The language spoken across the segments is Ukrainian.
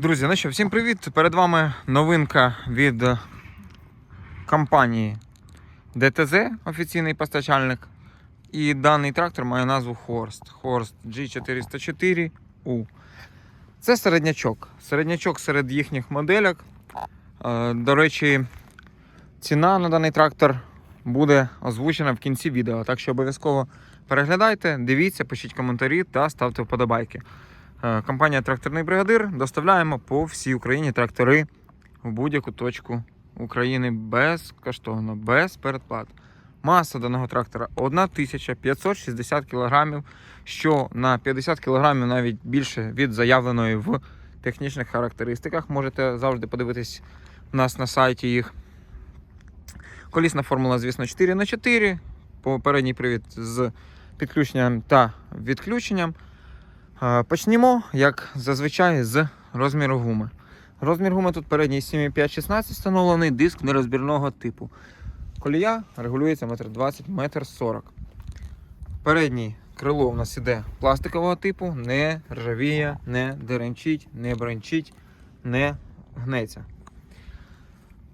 Друзі, ну що, всім привіт! Перед вами новинка від компанії ДТЗ, офіційний постачальник. І даний трактор має назву Horst. Horst G404U. Це середнячок. Середнячок серед їхніх модельок. Е, До речі, ціна на даний трактор буде озвучена в кінці відео. Так що обов'язково переглядайте, дивіться, пишіть коментарі та ставте вподобайки. Е, Компанія Тракторний бригадир доставляємо по всій Україні трактори в будь-яку точку України безкоштовно, без передплат. Маса даного трактора 1560 кг, що на 50 кг навіть більше від заявленої в технічних характеристиках. Можете завжди подивитись у нас на сайті їх. Колісна формула, звісно, 4х4, попередній привід з підключенням та відключенням. Е, Почнімо, як зазвичай, з розміру гуми. Розмір гуми тут передній 7,5-16 встановлений, диск нерозбірного типу. Колія регулюється 1,20 м, 1,40 м. Переднє крило у нас іде пластикового типу, не ржавіє, не деренчить, не бренчить, не гнеться.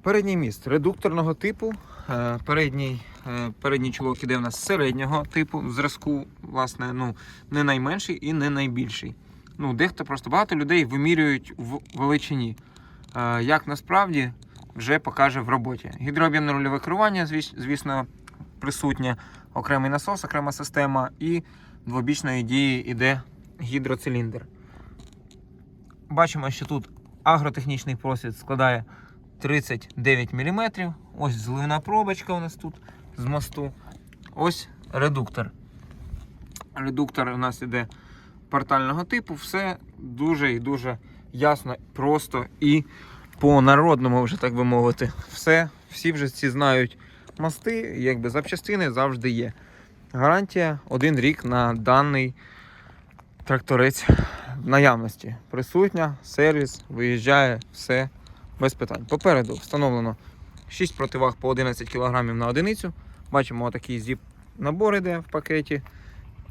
Передній міст редукторного типу. Е, Передній, е, передній чолок іде у нас середнього типу зразку, власне, ну, не найменший і не найбільший. Ну, дехто просто багато людей вимірюють в величині. Е, Як насправді вже покаже в роботі. Гідрооб'ємне рульове керування, звісно, присутнє, окремий насос, окрема система і двобічної дії йде гідроциліндр. Бачимо, що тут агротехнічний просвіт складає 39 мм. Ось зливна пробочка у нас тут з мосту. Ось редуктор. Редуктор у нас іде портального типу. Все дуже і дуже ясно, просто і по-народному, вже так би мовити. Все, всі вже ці знають мости, якби запчастини завжди є. Гарантія один рік на даний тракторець в наявності. Присутня, сервіс, виїжджає, все без питань. Попереду встановлено 6 противаг по 11 кг на одиницю. Бачимо, отакий зіп набор іде в пакеті.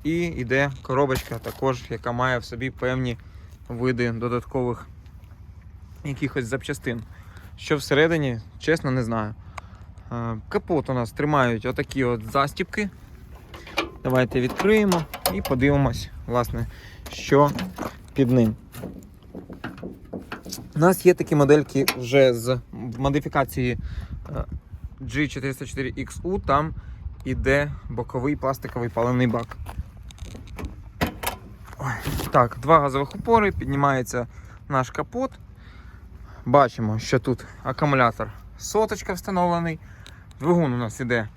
І йде коробочка, також, яка має в собі певні види додаткових якихось запчастин. Що всередині, чесно, не знаю. Е, Капот у нас тримають отакі от застіпки. Давайте відкриємо і подивимось, власне, що під ним. У нас є такі модельки вже з модифікації е, G404XU, там іде боковий пластиковий паливний бак. Ой, Так, два газових упори, піднімається наш капот. Бачимо, що тут акумулятор соточка встановлений. Двигун у нас іде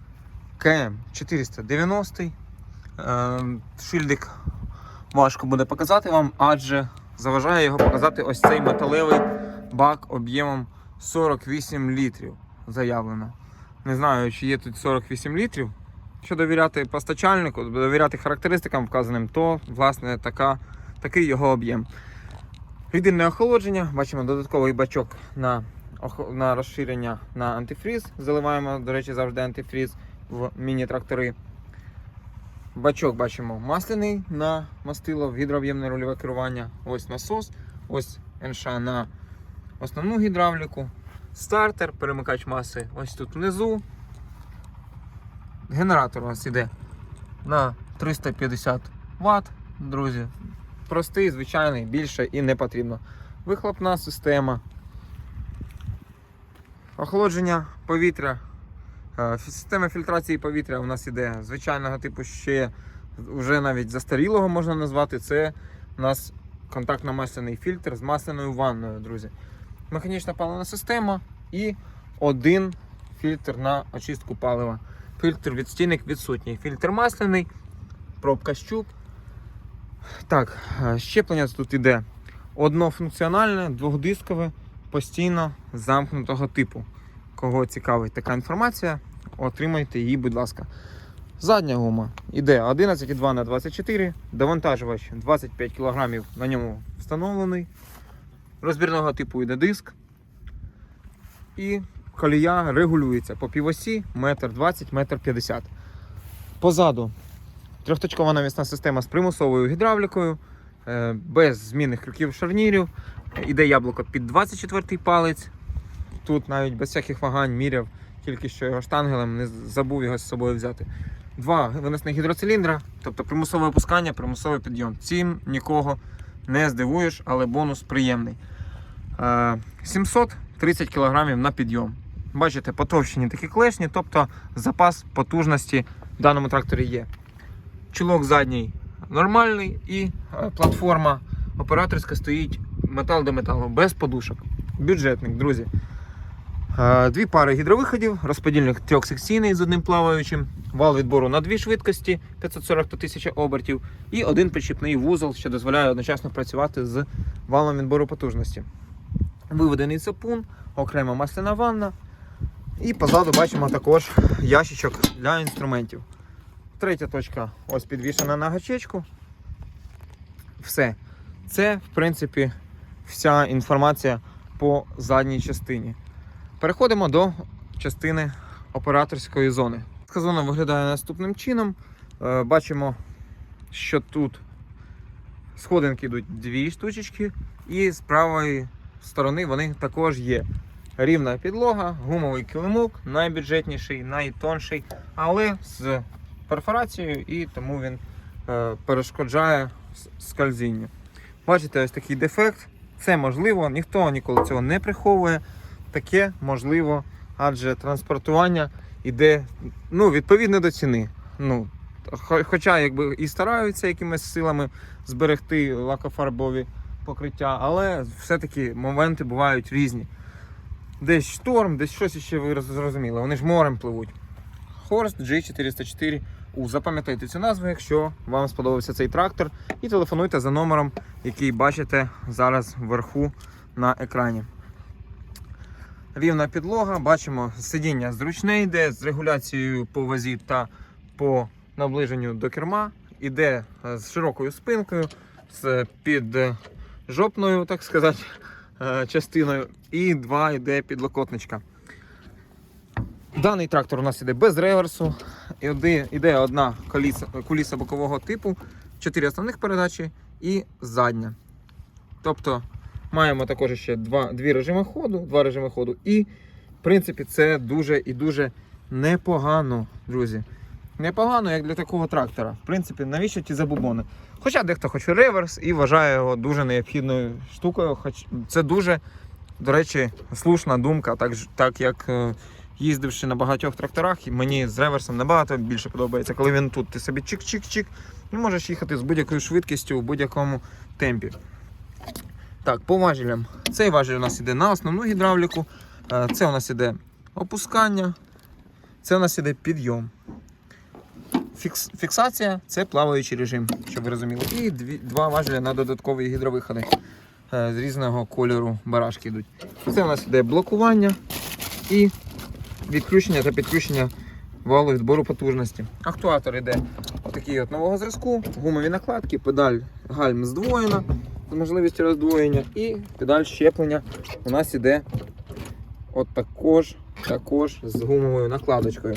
КМ 490. Е, Шильдик важко буде показати вам, адже заважає його показати ось цей металевий бак об'ємом 48 літрів заявлено. Не знаю, чи є тут 48 літрів. Якщо довіряти постачальнику, довіряти характеристикам вказаним, то власне така, такий його об'єм. Рідинне охолодження, бачимо додатковий бачок на, на розширення на антифріз. Заливаємо, до речі, завжди антифріз в міні-трактори. Бачок бачимо масляний на мастило, гідрооб'ємне рульове керування. Ось насос, ось НШ на основну гідравліку. Стартер, перемикач маси ось тут внизу. Генератор у нас іде на 350 Вт, друзі. Простий, звичайний, більше і не потрібно. Вихлопна система. Охолодження повітря. Е, Система фільтрації повітря у нас іде звичайного типу ще вже навіть застарілого можна назвати. Це у нас контактно-масляний фільтр з масляною ванною, друзі. Механічна паливна система і один фільтр на очистку палива. Фільтр відстійник відсутній. Фільтр масляний, пробка щуп. Так, е, щеплення тут іде однофункціональне, двохдискове, постійно замкнутого типу. Кого цікавить така інформація, отримайте її, будь ласка. Задня гума іде 11,2 на 24 довантажувач 25 кг на ньому встановлений. Розбірного типу йде диск. І колія регулюється по півосі 1,20 м, 1,50 м. Позаду трьохточкова навісна система з примусовою гідравлікою. е, без змінних крюків шарнірів. Іде яблуко під 24 палець. Тут навіть без всяких вагань міряв, тільки що його штангелем, не забув його з собою взяти. Два виносних гідроциліндра, тобто примусове опускання, примусовий підйом. Цим нікого не здивуєш, але бонус приємний. Е, 730 кг на підйом. Бачите, потовщені такі клешні, тобто запас потужності в даному тракторі є. Чулок задній нормальний і е, платформа операторська стоїть метал до металу, без подушок. Бюджетник, друзі. Е, Дві пари гідровиходів, розподільник трьохсекційний з одним плаваючим, вал відбору на дві швидкості 540 до 1000 обертів і один причіпний вузол, що дозволяє одночасно працювати з валом відбору потужності. Виведений сапун, окрема масляна ванна. І позаду бачимо також ящичок для інструментів. Третя точка ось підвішена на гачечку. Все. Це, в принципі, вся інформація по задній частині. Переходимо до частини операторської зони. Зона виглядає наступним чином. Е, Бачимо, що тут сходинки йдуть дві штучечки, і з правої сторони вони також є. Рівна підлога, гумовий килимок, найбюджетніший, найтонший, але з перфорацією і тому він е, перешкоджає скользінню. Бачите, ось такий дефект. Це можливо, ніхто ніколи цього не приховує. Таке можливо, адже транспортування йде ну, відповідно до ціни. Ну, хоча якби і стараються якимись силами зберегти лакофарбові покриття, але все-таки моменти бувають різні. Десь шторм, десь щось ще ви зрозуміли. Вони ж морем пливуть. Хорст G404 У. Запам'ятайте цю назву, якщо вам сподобався цей трактор, і телефонуйте за номером, який бачите зараз вверху на екрані. Рівна підлога, бачимо, сидіння зручне йде з регуляцією по вазі та по наближенню до керма. Іде е, з широкою спинкою, з під е, жопною, так сказати, частиною, і два йде підлокотничка. Даний трактор у нас іде без реверсу. І оди- Іде одна коліса, куліса бокового типу, чотири основних передачі і задня. Тобто маємо також ще два, дві режими ходу, два режими ходу. І, в принципі, це дуже і дуже непогано, друзі. Непогано, як для такого трактора. В принципі, навіщо ті забубони? Хоча дехто хоче реверс і вважає його дуже необхідною штукою. Хоч це дуже, до речі, слушна думка, так, так як е, їздивши на багатьох тракторах, мені з реверсом набагато більше подобається, коли він тут ти собі чик-чик-чик, і можеш їхати з будь-якою швидкістю у будь-якому темпі. Так, по важелям. Цей важіль у нас іде на основну гідравліку. Е, Це у нас іде опускання. Це у нас іде підйом. Фікс, фіксація це плаваючий режим, щоб ви розуміли. І дві, два важеля на додаткові гідровиходи е, з різного кольору барашки йдуть. Це у нас іде блокування і відключення та підключення валу відбору потужності. Актуатор іде отакий от нового зразку, гумові накладки, педаль гальм здвоєна з можливістю роздвоєння і педаль щеплення у нас іде от також, також з гумовою накладочкою.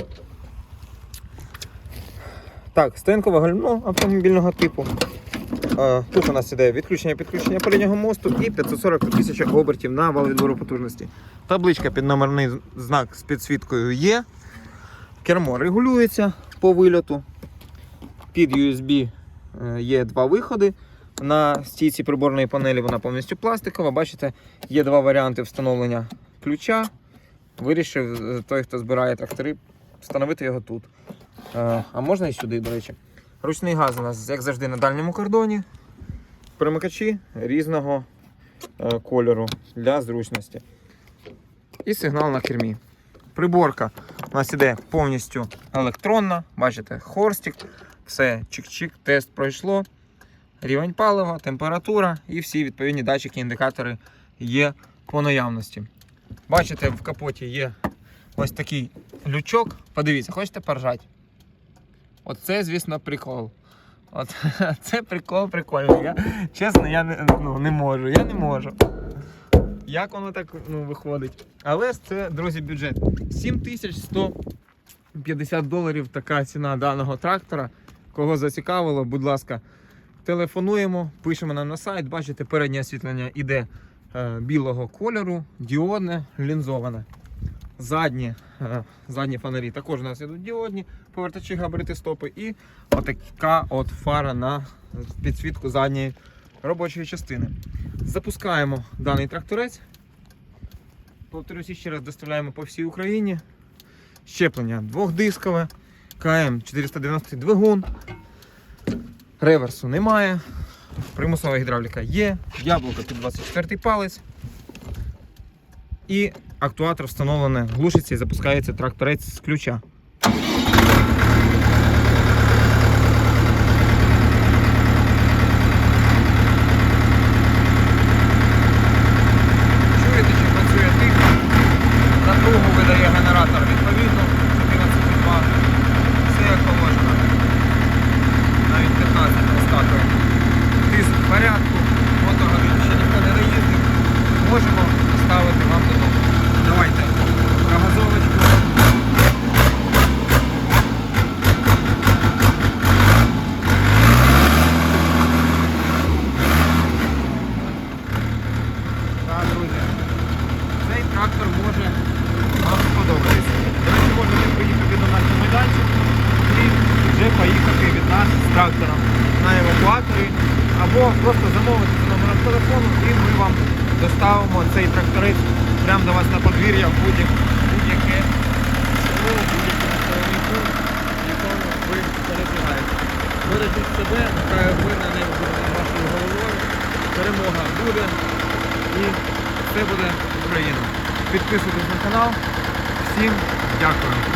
Так, стенкове гальмо автомобільного типу. Тут у нас іде відключення підключення переднього мосту і 540 тисяч обертів на вал відбору потужності. Табличка під номерний знак з підсвіткою є. Кермо регулюється по вильоту. Під USB е, є два виходи. На стійці приборної панелі вона повністю пластикова. Бачите, є два варіанти встановлення ключа. Вирішив е, той, хто збирає трактори, встановити його тут. Е, А можна і сюди, до речі. Ручний газ у нас, як завжди, на дальньому кордоні. Перемикачі різного е, кольору для зручності. І сигнал на кермі. Приборка у нас іде повністю електронна. Бачите, хорстик. Все, чик-чик, тест пройшло. Рівень палива, температура і всі відповідні датчики, індикатори є по наявності. Бачите, в капоті є ось такий лючок. Подивіться, хочете поржати? Оце, звісно, прикол. От, Це прикол прикольний. Я, Чесно, я не ну, не можу. Я не можу. Як воно так ну, виходить? Але це, друзі, бюджет. 7150 доларів така ціна даного трактора. Кого зацікавило, будь ласка, телефонуємо, пишемо нам на сайт. Бачите, переднє освітлення іде е, білого кольору, діодне, лінзоване. Задні е, задні фонарі також у нас йдуть діодні, повертачі габарити стопи і отака от фара на підсвітку задньої робочої частини. Запускаємо даний тракторець. Повторюсь, ще раз доставляємо по всій Україні. Щеплення двохдискове, КМ490 двигун. Реверсу немає, примусова гідравліка є, яблуко під 24 палець. І актуатор встановлений, глушиться і запускається тракторець з ключа. канал. Всім дякую.